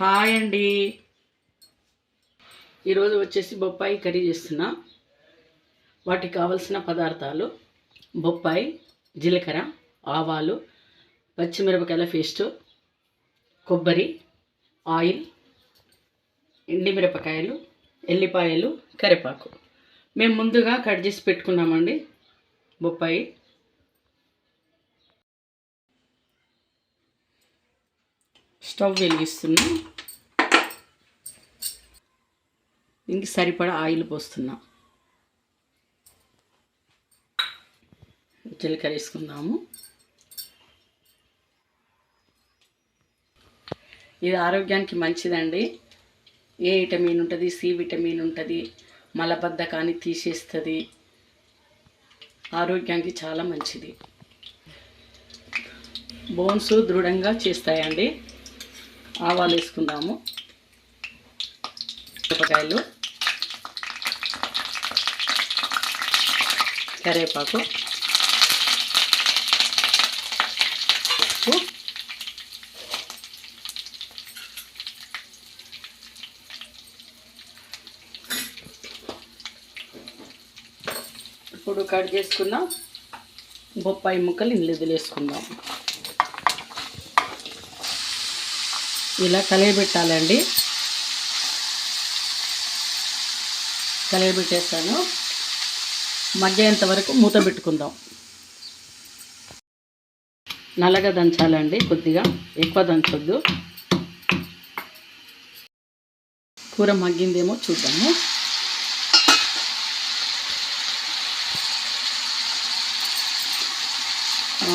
Hi అండి. ఈరోజు వచ్చేసి బొప్పాయి కర్రీ చేస్తున్నా. వాటికి కావలసిన పదార్థాలు బొప్పాయి జీలకర్ర ఆవాలు పచ్చిమిరపకాయల పేస్టు కొబ్బరి ఆయిల్ ఎండిమిరపకాయలు ఎల్లిపాయలు కరివేపాకు. మేము ముందుగా కట్ చేసి పెట్టుకున్నామండి బొప్పాయి. స్టవ్ వెలిగిస్తున్నా. ఇంక సరిపడా ఆయిల్ పోస్తున్నా. జీలకర్ర వేసుకుందాము. ఇది ఆరోగ్యానికి మంచిదండి. ఏ విటమిన్ ఉంటుంది సి విటమిన్ ఉంటుంది మలబద్ధకాన్ని తీసేస్తుంది. ఆరోగ్యానికి చాలా మంచిది. బోన్స్ దృఢంగా చేస్తాయండి. ఆవాలు వేసుకుందాము. మిరపకాయలు. కరివేపాకు. ఉప్పు ఇప్పుడు కట్ చేసుకున్న బొప్పాయి ముక్కలు ఇందులో వదిలేసుకుందాం ఇలా కలియబెట్టాలండి. కలియబెట్టేస్తాను మగ్గేంత వరకు మూత పెట్టుకుందాం. నల్లగా దంచాలండి కొద్దిగా. ఎక్కువ దంచొద్దు. కూర మగ్గిందేమో చూద్దాము.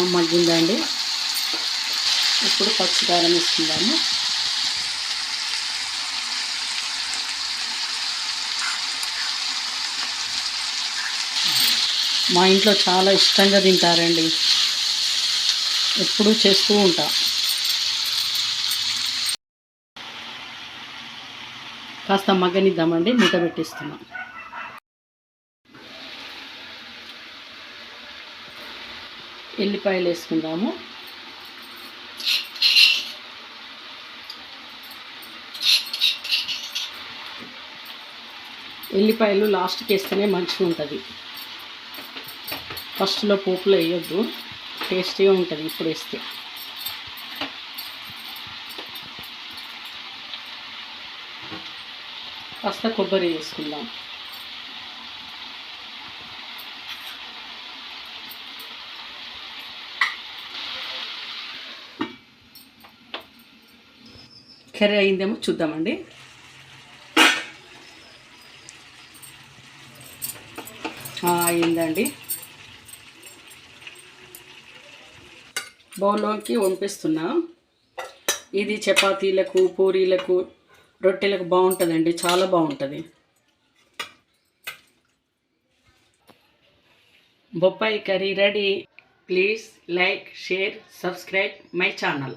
మగ్గిందండి. ఇప్పుడు పచ్చికారం వేసుకుందాము. మా ఇంట్లో చాలా ఇష్టంగా తింటారండి. ఎప్పుడూ చేస్తూ ఉంటా. కాస్త మగ్గనిద్దామండి మూత పెట్టిస్తున్నాం. ఎల్లిపాయలు వేసుకుందాము. ఎల్లిపాయలు లాస్ట్కి వేస్తేనే మంచిగా ఉంటుంది ఫస్ట్లో పోపులో వేయొద్దు. టేస్టీగా ఉంటుంది ఇప్పుడు వేస్తే. కాస్త కొబ్బరి వేసుకుందాం. కర్రీ అయిందేమో చూద్దామండి. అయిందండి. బౌల్లోకి వంపిస్తున్నా. ఇది చపాతీలకు పూరీలకు రొట్టెలకు బాగుంటుందండి చాలా బాగుంటుంది. బొప్పాయి curry ready. Please like share subscribe my channel.